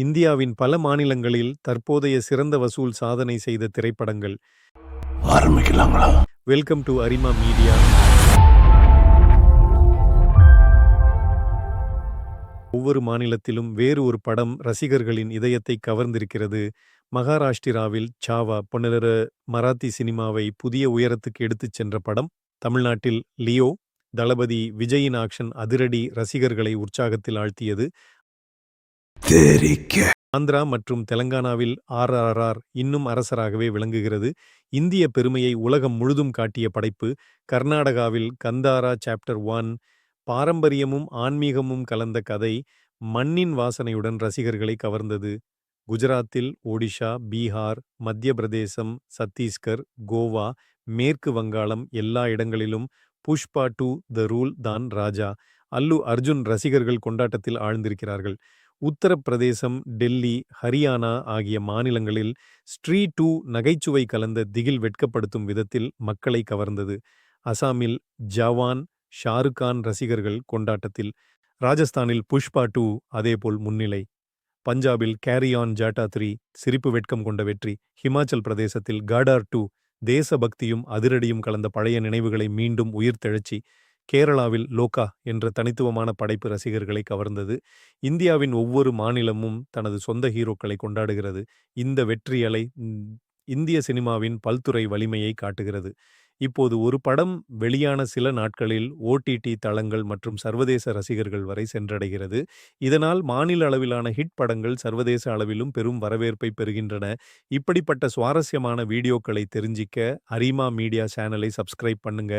இந்தியாவின் பல மாநிலங்களில் தற்போதைய சிறந்த வசூல் சாதனை செய்த திரைப்படங்கள். ஆரம்பிக்கலாங்களா? வெல்கம் டு அரிமா மீடியா ஒவ்வொரு மாநிலத்திலும் வேறு ஒரு படம் ரசிகர்களின் இதயத்தை கவர்ந்திருக்கிறது. மகாராஷ்டிராவில் சாவா பொன்னலர மராத்தி சினிமாவை புதிய உயரத்துக்கு எடுத்துச் சென்ற படம். தமிழ்நாட்டில் லியோ தளபதி விஜயின் ஆக்ஷன் அதிரடி ரசிகர்களை உற்சாகத்தில் ஆழ்த்தியது. தெரிக்க ஆந்திரா மற்றும் தெலங்கானாவில் ஆர்ஆர்ஆர் இன்னும் அரசராகவே விளங்குகிறது. இந்திய பெருமையை உலகம் முழுதும் காட்டிய படைப்பு கர்நாடகாவில் கந்தாரா சாப்டர் ஒன் பாரம்பரியமும் ஆன்மீகமும் கலந்த கதை மண்ணின் வாசனையுடன் ரசிகர்களை கவர்ந்தது. குஜராத்தில் ஒடிஷா பீகார் மத்திய பிரதேசம் சத்தீஸ்கர் கோவா மேற்கு வங்காளம் எல்லா இடங்களிலும் புஷ்பா டூ த ரூல் தான் ராஜா. அல்லு அர்ஜுன் ரசிகர்கள் கொண்டாட்டத்தில் ஆழ்ந்திருக்கிறார்கள். உத்தரப்பிரதேசம் டெல்லி ஹரியானா ஆகிய மாநிலங்களில் ஸ்ட்ரீ டூ நகைச்சுவை கலந்த திகில் வெட்கப்படுத்தும் விதத்தில் மக்களை கவர்ந்தது. அசாமில் ஜவான் ஷாருக்கான் ரசிகர்கள் கொண்டாட்டத்தில் ராஜஸ்தானில் புஷ்பா டூ அதேபோல் முன்னிலை. பஞ்சாபில் கேரி ஆன் ஜாட்டா த்ரீ சிரிப்பு வெட்கம் கொண்ட வெற்றி. ஹிமாச்சல் பிரதேசத்தில் காடார் டூ தேசபக்தியும் அதிரடியும் கலந்த பழைய நினைவுகளை மீண்டும் உயிர்த்தெழுச்சி. கேரளாவில் லோகா என்ற தனித்துவமான படைப்பு ரசிகர்களை கவர்ந்தது. இந்தியாவின் ஒவ்வொரு மாநிலமும் தனது சொந்த ஹீரோக்களை கொண்டாடுகிறது. இந்த வெற்றி அலை இந்திய சினிமாவின் பல்துறை வலிமையை காட்டுகிறது. இப்போது ஒரு படம் வெளியான சில நாட்களில் ஓடிடி தளங்கள் மற்றும் சர்வதேச ரசிகர்கள் வரை சென்றடைகிறது. இதனால் மாநில அளவிலான ஹிட் படங்கள் சர்வதேச அளவிலும் பெரும் வரவேற்பை பெறுகின்றன. இப்படிப்பட்ட சுவாரஸ்யமான வீடியோக்களை தெரிஞ்சிக்க அரிமா மீடியா சேனலை சப்ஸ்கிரைப் பண்ணுங்க.